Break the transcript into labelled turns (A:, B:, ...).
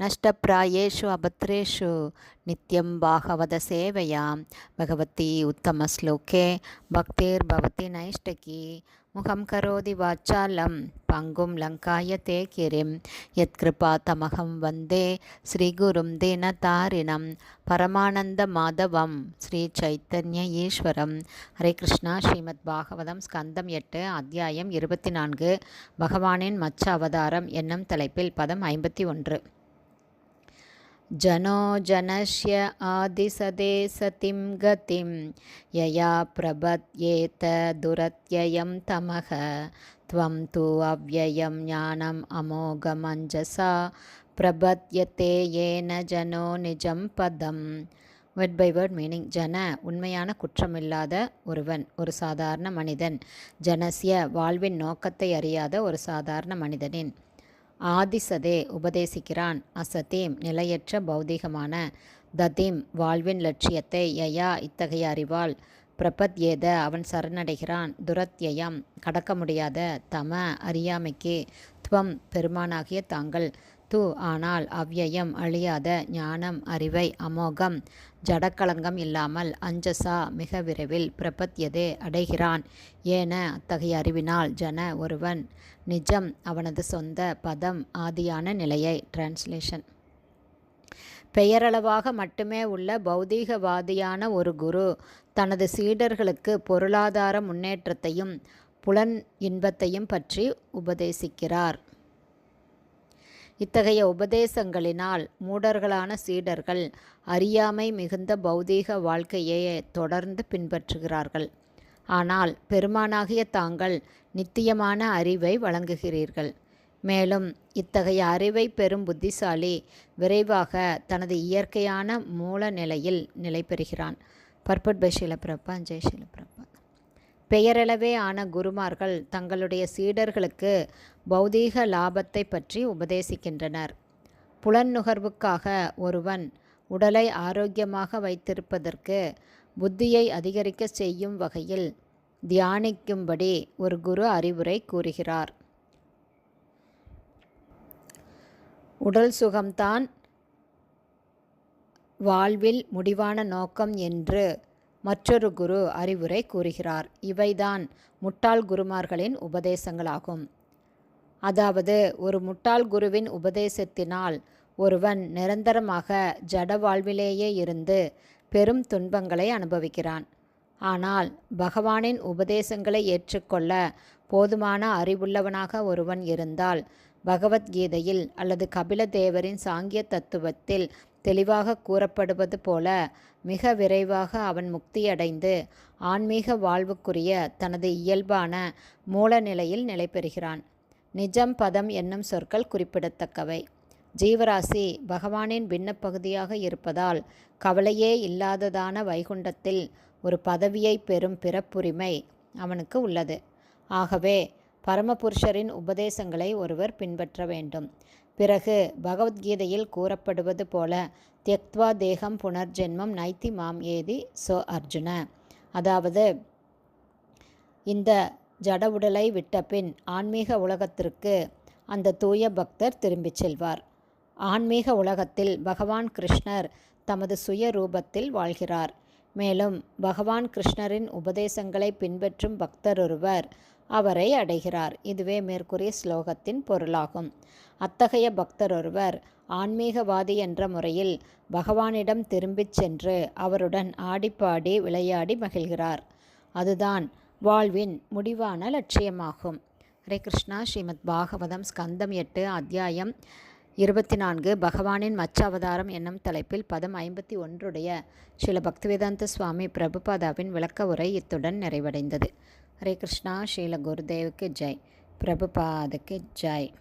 A: நஷ்டப்பிராயேஷு அபத்ரேஷு நித்யம் பாகவத சேவையாம் பகவதி உத்தமஸ்லோகே பக்தேர்பவதி நைஷ்டகி முகம் கரோதி வாச்சாலம் பங்கும் லங்காய தே கிரிம் யத்கிருபா தமகம் வந்தே ஸ்ரீகுரும் தினதாரிணம் பரமானந்த மாதவம் ஸ்ரீ சைத்தன்ய ஈஸ்வரம் ஹரே கிருஷ்ணா ஸ்ரீமத் பாகவதம் ஸ்கந்தம் எட்டு அத்தியாயம் இருபத்தி நான்கு। பகவானின் மச்ச அவதாரம் என்னும் தலைப்பில் பதம் ஐம்பத்தி ஒன்று। जनो जनस्य आदिसदे सतिं गतिं यया प्रबध्येत दुरत्ययं तमः त्वं तु अव्ययं ज्ञानम् अमोघमञ्जसा பிரபத்யத்தே ஏன ஜனோ நிஜம் பதம் வேர்ட் பை வேர்ட் மீனிங் ஜன உண்மையான குற்றமில்லாத ஒருவன் ஒரு சாதாரண மனிதன் ஜனசிய வாழ்வின் நோக்கத்தை அறியாத ஒரு சாதாரண மனிதனின் ஆதிசதே உபதேசிக்கிறான். அசதீம் நிலையற்ற பௌதிகமான. ததீம் வாழ்வின் லட்சியத்தை யயா இத்தகைய அறிவால் பிரபத் ஏத அவன் சரணடைகிறான். துரத்யயம் கடக்க முடியாத தம அறியாமைக்கு துவம் பெருமானாகிய தாங்கள் து ஆனால் அவ்யயம் அழியாத ஞானம் அறிவை அமோகம் ஜடக்கலங்கம் இல்லாமல் அஞ்சசா மிக விரைவில் பிரபத்தியதே அடைகிறான். ஏன அத்தகைய அறிவினால் ஜன ஒருவன் நிஜம் அவனது சொந்த பதம் ஆதியான நிலையை டிரான்ஸ்லேஷன் பெயரளவாக மட்டுமே உள்ள பௌதீகவாதியான ஒரு குரு தனது சீடர்களுக்கு பொருளாதார முன்னேற்றத்தையும் புலன் இன்பத்தையும் பற்றி உபதேசிக்கிறார். இத்தகைய உபதேசங்களினால் மூடர்களான சீடர்கள் அறியாமை மிகுந்த பௌதீக வாழ்க்கையே தொடர்ந்து பின்பற்றுகிறார்கள். ஆனால் பெருமானாகிய தாங்கள் நித்தியமான அறிவை வழங்குகிறீர்கள். மேலும் இத்தகைய அறிவை பெறும் புத்திசாலி விரைவாக தனது இயற்கையான மூல நிலையில் நிலை பெறுகிறான் பர்பட் பை ஷீலப்பிரப்பா ஜெய் ஷீலப்பிரப்பா பெயரளவே ஆன குருமார்கள் தங்களுடைய சீடர்களுக்கு பௌதீக லாபத்தை பற்றி உபதேசிக்கின்றனர். புலன் நுகர்வுக்காக ஒருவன் உடலை ஆரோக்கியமாக வைத்திருப்பதற்கு புத்தியை அதிகரிக்க செய்யும் வகையில் தியானிக்கும்படி ஒரு குரு அறிவுரை கூறுகிறார். உடல் சுகம்தான் வாழ்வில் முடிவான நோக்கம் என்று மற்றொரு குரு அறிவுரை கூறுகிறார். இவைதான் முட்டாள் குருமார்களின் உபதேசங்களாகும். அதாவது ஒரு முட்டாள் குருவின் உபதேசத்தினால் ஒருவன் நிரந்தரமாக ஜட வாழ்விலேயே இருந்து பெரும் துன்பங்களை அனுபவிக்கிறான். ஆனால் பகவானின் உபதேசங்களை ஏற்றுக்கொள்ள போதுமான அறிவுள்ளவனாக ஒருவன் இருந்தால் பகவத்கீதையில் அல்லது கபிலதேவரின் சாங்கிய தத்துவத்தில் தெளிவாக கூறப்படுவது போல மிக விரைவாக அவன் முக்தியடைந்து ஆன்மீக வாழ்வுக்குரிய தனது இயல்பான மூல நிலையில் நிலை பெறுகிறான். நிஜம் பதம் என்னும் சொற்கள் குறிப்பிடத்தக்கவை. ஜீவராசி பகவானின் விண்ணப்பகுதியாக இருப்பதால் கவலையே இல்லாததான வைகுண்டத்தில் ஒரு பதவியை பெறும் பிறப்புரிமை அவனுக்கு உள்ளது. ஆகவே பரமபுருஷரின் உபதேசங்களை ஒருவர் பின்பற்ற வேண்டும். பிறகு பகவத்கீதையில் கூறப்படுவது போல தியக்த்வா தேகம் புனர்ஜென்மம் நைத்தி மாம் ஏதி சோ அர்ஜுன அதாவது இந்த ஜட உடலை விட்டபின் ஆன்மீக உலகத்திற்கு அந்த தூய பக்தர் திரும்பிச் செல்வார். ஆன்மீக உலகத்தில் பகவான் கிருஷ்ணர் தமது சுய ரூபத்தில் வாழ்கிறார். மேலும் பகவான் கிருஷ்ணரின் உபதேசங்களை பின்பற்றும் பக்தரொருவர் அவரை அடைகிறார். இதுவே மேற்கூறிய ஸ்லோகத்தின் பொருளாகும். அத்தகைய பக்தரொருவர் ஆன்மீகவாதி என்ற முறையில் பகவானிடம் திரும்பிச் சென்று அவருடன் ஆடிப்பாடி விளையாடி மகிழ்கிறார். அதுதான் வாழ்வின் முடிவான லட்சியமாகும். ஹரே கிருஷ்ணா. ஸ்ரீமத் பாகவதம் ஸ்கந்தம் எட்டு அத்தியாயம் இருபத்தி நான்கு பகவானின் மச்ச அவதாரம் என்னும் தலைப்பில் பதம் ஐம்பத்தி ஒன்றுடைய ஸ்ரீல பக்திவேதாந்த சுவாமி பிரபுபாதாவின் விளக்க உரை இத்துடன் நிறைவடைந்தது. ஹரே கிருஷ்ணா ஸ்ரீல குருதேவுக்கு ஜெய். பிரபுபாதுக்கு ஜெய்.